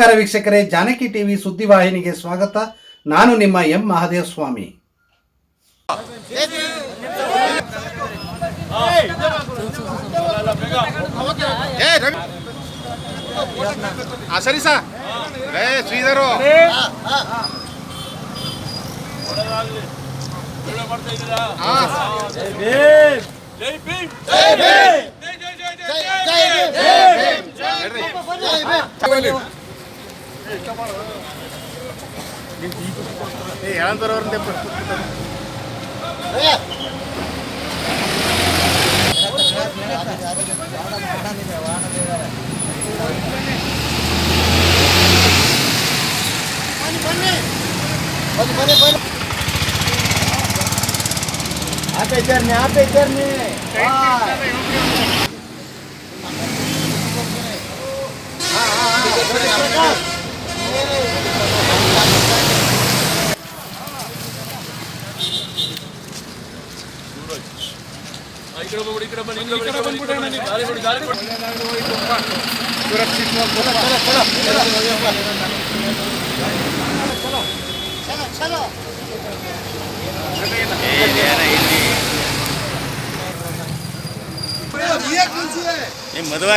ನಮಸ್ಕಾರ ವೀಕ್ಷಕರೇ ಜಾನಕಿ ಟಿವಿ ಸುದ್ದಿವಾಹಿನಿಗೆ ಸ್ವಾಗತ ನಾನು ನಿಮ್ಮ ಎಂ ಮಹಾದೇವ ಸ್ವಾಮಿ ಏ ರವಿ ಆ ಸರಿ ಸಾ ಏ ಶ್ರೀಧರು ಹಾ ಏ ಹೇಳಂತವ್ರವ್ರನ್ನ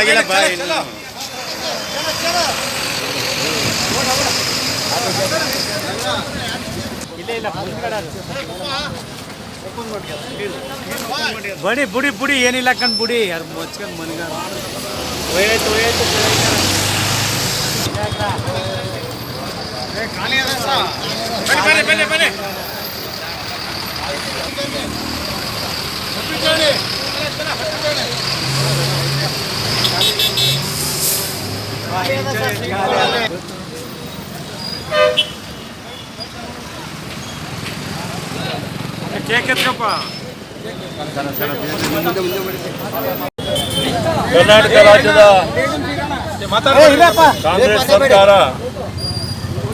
ಇಲ್ಲ ಬಾ ಇನ್ನು. ಬಡಿ ಬುಡಿ ಬುಡಿ ಏನಿಲ್ಲ ಕಣ್ ಬುಡಿ ಯಾರು ಮಚ್ಕೊಂಡ್ ಮನ್ಗ ಬನ್ನಿ ಬನ್ನಿ ಬನ್ನಿ ಕೇಕ್ ಎತ್ಕಪ್ಪ ಕರ್ನಾಟಕ ರಾಜ್ಯದ ಕಾಂಗ್ರೆಸ್ ಸರ್ಕಾರ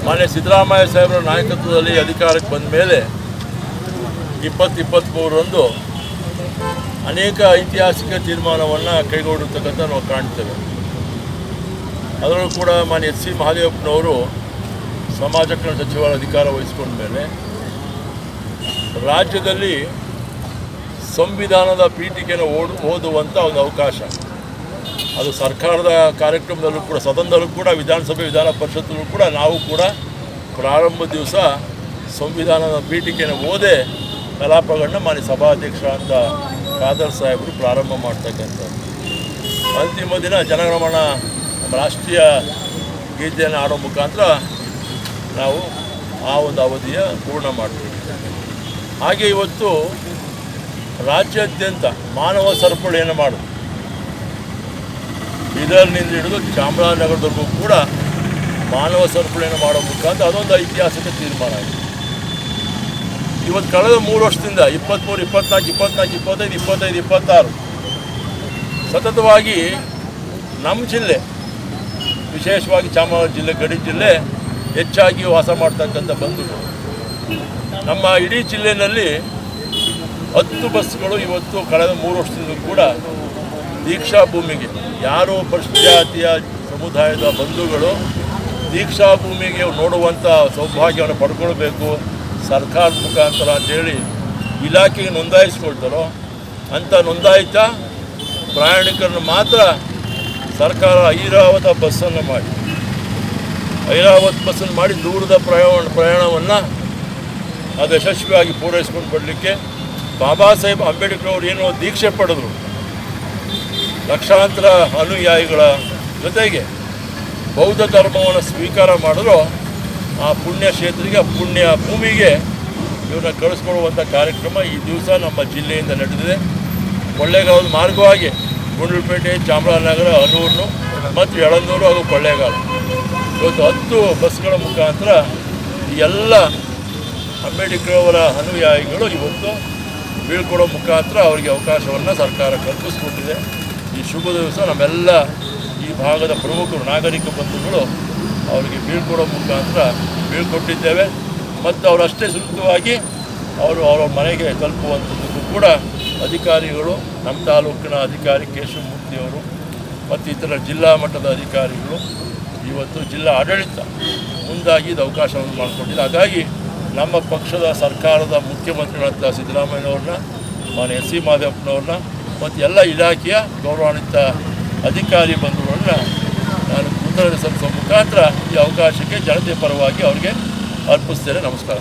ಮಾನ್ಯ ಸಿದ್ದರಾಮಯ್ಯ ಸಾಹೇಬರ ನಾಯಕತ್ವದಲ್ಲಿ ಅಧಿಕಾರಕ್ಕೆ ಬಂದ ಮೇಲೆ ಇಪ್ಪತ್ತು ಇಪ್ಪತ್ತ್ಮೂರರಂದು ಅನೇಕ ಐತಿಹಾಸಿಕ ತೀರ್ಮಾನವನ್ನು ಕೈಗೊಂಡಿರ್ತಕ್ಕಂಥ ನಾವು ಕಾಣ್ತೇವೆ. ಅದರಲ್ಲೂ ಕೂಡ ಮಾನ್ಯ ಎಚ್ ಸಿ ಮಹಾದೇವಪ್ಪನವರು ಸಮಾಜ ಕಲ್ಯಾಣ ಸಚಿವರ ಅಧಿಕಾರ ವಹಿಸ್ಕೊಂಡ ಮೇಲೆ ರಾಜ್ಯದಲ್ಲಿ ಸಂವಿಧಾನದ ಪೀಠಿಕೆಯನ್ನು ಓಡು ಓದುವಂಥ ಒಂದು ಅವಕಾಶ. ಅದು ಸರ್ಕಾರದ ಕಾರ್ಯಕ್ರಮದಲ್ಲೂ ಕೂಡ, ಸದನದಲ್ಲೂ ಕೂಡ, ವಿಧಾನಸಭೆ ವಿಧಾನ ಪರಿಷತ್ತಲ್ಲೂ ಕೂಡ, ನಾವು ಕೂಡ ಪ್ರಾರಂಭ ದಿವಸ ಸಂವಿಧಾನದ ಪೀಠಿಕೆಯನ್ನು ಓದೇ ಕಲಾಪಗಳನ್ನ ಮಾನ್ಯ ಸಭಾಧ್ಯಕ್ಷ ಅಂತ ಖಾದರ್ ಸಾಹೇಬರು ಪ್ರಾರಂಭ ಮಾಡ್ತಕ್ಕಂಥದ್ದು. ಅಂತಿಮ ದಿನ ಜನಗಣಮನ ರಾಷ್ಟ್ರೀಯ ಗೀತೆಯನ್ನು ಆಡೋ ಮುಖಾಂತರ ನಾವು ಆ ಒಂದು ಅವಧಿಯ ಪೂರ್ಣ ಮಾಡ್ತೀವಿ. ಹಾಗೆ ಇವತ್ತು ರಾಜ್ಯಾದ್ಯಂತ ಮಾನವ ಸರಪಳಿಯನ್ನು ಮಾಡೋದು. ಬೀದರ್ನಿಂದ ಹಿಡಿದು ಚಾಮರಾಜನಗರದವರೆಗೂ ಕೂಡ ಮಾನವ ಸರಪಳಿಯನ್ನು ಮಾಡೋ ಮುಖಾಂತರ ಅದೊಂದು ಐತಿಹಾಸಿಕ ತೀರ್ಮಾನ ಆಗಿದೆ. ಇವತ್ತು ಕಳೆದ ಮೂರು ವರ್ಷದಿಂದ ಇಪ್ಪತ್ತ್ಮೂರು ಇಪ್ಪತ್ನಾಲ್ಕು ಇಪ್ಪತ್ನಾಲ್ಕು, ಇಪ್ಪತ್ತೈದು ಇಪ್ಪತ್ತೈದು, ಇಪ್ಪತ್ತಾರು ಸತತವಾಗಿ ನಮ್ಮ ಜಿಲ್ಲೆ, ವಿಶೇಷವಾಗಿ ಚಾಮರಾಜ ಜಿಲ್ಲೆ, ಗಡಿ ಜಿಲ್ಲೆ ಹೆಚ್ಚಾಗಿ ವಾಸ ಮಾಡ್ತಕ್ಕಂಥ ಬಂಧುಗಳು. ನಮ್ಮ ಇಡೀ ಜಿಲ್ಲೆಯಲ್ಲಿ ಹತ್ತು ಬಸ್ಗಳು ಇವತ್ತು ಕಳೆದ ಮೂರು ವರ್ಷದಿಂದ ಕೂಡ ದೀಕ್ಷಾ ಭೂಮಿಗೆ, ಯಾರು ಪಶ್ಚಾತಿಯ ಸಮುದಾಯದ ಬಂಧುಗಳು ದೀಕ್ಷಾ ಭೂಮಿಗೆ ನೋಡುವಂಥ ಸೌಭಾಗ್ಯವನ್ನು ಪಡ್ಕೊಳ್ಬೇಕು, ಸರ್ಕಾರದ ಮುಖಾಂತರ ಅಂತೇಳಿ ಇಲಾಖೆಗೆ ನೋಂದಾಯಿಸ್ಕೊಳ್ತಾರೋ ಅಂಥ ನೋಂದಾಯಿತ, ಪ್ರಯಾಣಿಕರನ್ನು ಮಾತ್ರ ಸರ್ಕಾರ ಐರಾವತ ಬಸ್ಸನ್ನು ಮಾಡಿ, ಐರಾವತ್ ಬಸ್ಸನ್ನು ಮಾಡಿ ದೂರದ ಪ್ರಯಾಣ ಪ್ರಯಾಣವನ್ನು ಅದು ಯಶಸ್ವಿಯಾಗಿ ಪೂರೈಸ್ಕೊಂಡು ಬರಲಿಕ್ಕೆ ಬಾಬಾ ಸಾಹೇಬ್ ಅಂಬೇಡ್ಕರ್ ಅವರು ಏನೋ ದೀಕ್ಷೆ ಪಡೆದರು. ಲಕ್ಷಾಂತರ ಅನುಯಾಯಿಗಳ ಜೊತೆಗೆ ಬೌದ್ಧ ಧರ್ಮವನ್ನು ಸ್ವೀಕಾರ ಮಾಡಿದ್ರು. ಆ ಪುಣ್ಯ ಕ್ಷೇತ್ರಿಗೆ ಆ ಪುಣ್ಯ ಭೂಮಿಗೆ ಇವ್ರನ್ನ ಕಳಿಸ್ಕೊಡುವಂಥ ಕಾರ್ಯಕ್ರಮ ಈ ದಿವಸ ನಮ್ಮ ಜಿಲ್ಲೆಯಿಂದ ನಡೆದಿದೆ. ಕೊಳ್ಳೇಗಾಲದ ಮಾರ್ಗವಾಗಿ ಗುಂಡ್ಲುಪೇಟೆ, ಚಾಮರಾಜನಗರ ಹನೂರು ಮತ್ತು ಯಳಂದೂರು ಹಾಗೂ ಕೊಳ್ಳೇಗಾಲ. ಇವತ್ತು ಹತ್ತು ಬಸ್ಗಳ ಮುಖಾಂತರ ಎಲ್ಲ ಅಂಬೇಡ್ಕರ್ ಅವರ ಅನುಯಾಯಿಗಳು ಇವತ್ತು ಬೀಳ್ಕೊಡೋ ಮುಖಾಂತರ ಅವರಿಗೆ ಅವಕಾಶವನ್ನು ಸರ್ಕಾರ ಕಲ್ಪಿಸ್ಕೊಟ್ಟಿದೆ. ಈ ಶುಭ ದಿವಸ ನಮ್ಮೆಲ್ಲ ಈ ಭಾಗದ ಪ್ರಮುಖರು ನಾಗರಿಕ ಬಂಧುಗಳು ಅವರಿಗೆ ಬೀಳ್ಕೊಡೋ ಮುಖಾಂತರ ಬೀಳ್ಕೊಟ್ಟಿದ್ದೇವೆ. ಮತ್ತು ಅವರಷ್ಟೇ ಸೂಕ್ತವಾಗಿ ಅವರು ಅವರ ಮನೆಗೆ ತಲುಪುವಂಥದ್ದು ಕೂಡ ಅಧಿಕಾರಿಗಳು, ನಮ್ಮ ತಾಲೂಕಿನ ಅಧಿಕಾರಿ ಕೇಶವಮೂರ್ತಿಯವರು ಮತ್ತು ಇತರ ಜಿಲ್ಲಾ ಮಟ್ಟದ ಅಧಿಕಾರಿಗಳು ಇವತ್ತು ಜಿಲ್ಲಾ ಆಡಳಿತ ಮುಂದಾಗಿ ಇದು ಅವಕಾಶವನ್ನು ಮಾಡಿಕೊಂಡಿದೆ ಹಾಗಾಗಿ ನಮ್ಮ ಪಕ್ಷದ ಸರ್ಕಾರದ ಮುಖ್ಯಮಂತ್ರಿಗಳಂತ ಸಿದ್ದರಾಮಯ್ಯನವ್ರನ್ನ, ಮಾನ್ಯ ಎಸ್ ಸಿ ಮಾದೇವಪ್ಪನವ್ರನ್ನ, ಮತ್ತು ಎಲ್ಲ ಇಲಾಖೆಯ ಗೌರವಾನ್ವಿತ ಅಧಿಕಾರಿ ಬಂಧುಗಳನ್ನ ನಾನು ಕೃತಜ್ಞತೆ ಸಲ್ಲಿಸುವ ಮುಖಾಂತರ ಈ ಅವಕಾಶಕ್ಕೆ ಜನತೆ ಪರವಾಗಿ ಅವರಿಗೆ ಅರ್ಪಿಸ್ತೇನೆ. ನಮಸ್ಕಾರ